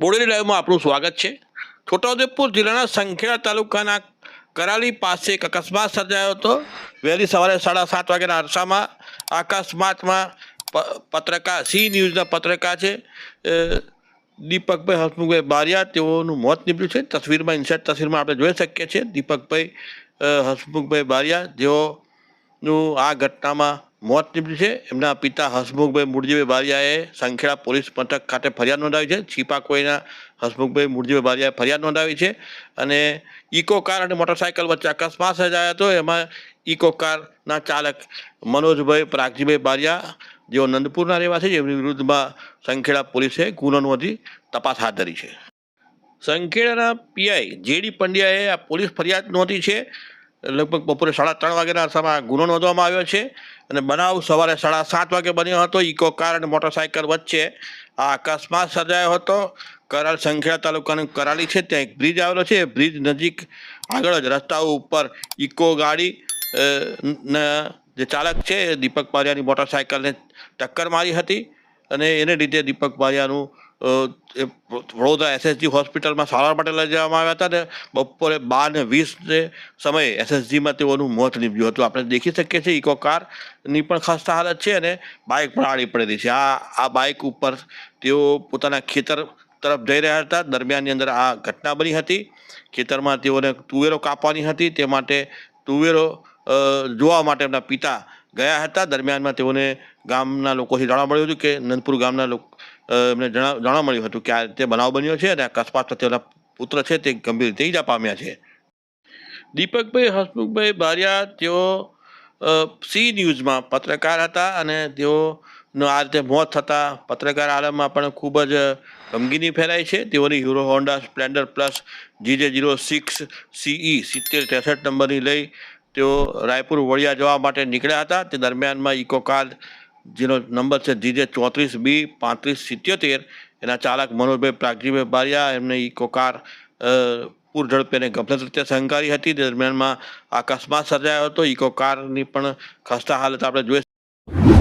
બોડેલી લાઈવમાં આપનું સ્વાગત છે. છોટાઉદેપુર જિલ્લાના સંખેડા તાલુકાના કરાલી પાસે એક અકસ્માત સર્જાયો હતો. વહેલી સવારે સાડા સાત વાગ્યાના અરસામાં અકસ્માતમાં પત્રકાર, સી ન્યૂઝના પત્રકાર છે દીપકભાઈ હસમુખભાઈ બારિયા, તેઓનું મોત નીપજ્યું છે. તસવીરમાં ઇન્સર્ટ તસવીરમાં આપણે જોઈ શકીએ છીએ. દીપકભાઈ હસમુખભાઈ બારિયા, જેઓનું આ ઘટનામાં મોત નીપજ્યું છે. એમના પિતા હસમુખભાઈ મુરજીભાઈ બારિયાએ સંખેડા પોલીસ મથક ખાતે ફરિયાદ નોંધાવી છે. છીપાકોઈના હસમુખભાઈ મુરજીભાઈ બારિયાએ ફરિયાદ નોંધાવી છે અને ઇકો કાર અને મોટરસાયકલ વચ્ચે અકસ્માત સર્જાયો હતો. એમાં ઇકો કારના ચાલક મનોજભાઈ પ્રાગજીભાઈ બારિયા, જેઓ નંદપુરના રહેવાસી છે એમની વિરુદ્ધમાં સંખેડા પોલીસે ગુનો નોંધી તપાસ હાથ ધરી છે. સંખેડાના પીઆઈ જેડી પંડ્યાએ આ પોલીસ ફરિયાદ નોંધી છે. લગભગ બપોરે સાડા ત્રણ વાગ્યાના અરસામાં ગુનો નોંધવામાં આવ્યો છે અને બનાવ સવારે સાડા સાત વાગે બન્યો હતો. ઇકો કાર અને મોટરસાયકલ વચ્ચે આ અકસ્માત સર્જાયો હતો. કરાલ સંખેડા તાલુકાનું કરાલી છે. ત્યાં એક બ્રિજ આવેલો છે. બ્રિજ નજીક આગળ જ રસ્તા ઉપર ઇકો ગાડી જે ચાલક છે દીપક પારિયાની મોટરસાયકલને ટક્કર મારી હતી અને એને લીધે દીપક બારિયાનું અ, વડોદરા એસએસજી હોસ્પિટલમાં સારવાર માટે લઈ જવામાં આવ્યા હતા ને બપોરે બાર ને વીસને સમયે એસએસજીમાં તેઓનું મોત નીપજ્યું હતું. આપણે દેખી શકીએ છીએ ઇકો કારની પણ ખસ્તા હાલત છે અને બાઇક પણ આડી પડેલી છે. આ આ બાઇક ઉપર તેઓ પોતાના ખેતર તરફ જઈ રહ્યા હતા. દરમિયાનની અંદર આ ઘટના બની હતી. ખેતરમાં તેઓને તુવેરો કાપવાની હતી. તે માટે તુવેરો જોવા માટે એમના પિતા ગયા હતા. દરમિયાનમાં તેઓને ગામના લોકોથી જાણવા મળ્યું હતું કે નંદપુર ગામના લોકો એમને જણા, જાણવા મળ્યું હતું કે આ રીતે બનાવ બન્યો છે અને અકસ્માતમાં તેઓના પુત્ર છે તે ગંભીર રીતે ઈજા પામ્યા છે. દીપકભાઈ, હસમુખભાઈ બારિયા તેઓ સી ન્યૂઝમાં પત્રકાર હતા અને તેઓનો આ રીતે મોત થતાં પત્રકાર આલમમાં પણ ખૂબ જ ગમગીની ફેલાઈ છે. તેઓની Hero Honda Splendor Plus GJ zero six CE સિત્તેર ત્રેસઠ નંબરની લઈ તેઓ રાયપુર વડિયા જવા માટે નીકળ્યા હતા. તે દરમિયાનમાં ઇકો કાર જેનો નંબર છે જીજે ચોત્રીસ બી પાંત્રીસ સિત્યોતેર. એના ચાલક મનોજભાઈ પ્રાગજીભાઈ બારિયા, એમને ઇકો કાર પૂર ઝડપે અને ગંભીર રીતે સહંકારી હતી. દરમિયાનમાં અકસ્માત સર્જાયો હતો. ઇકો કારની પણ ખસ્તા હાલત આપણે જોઈ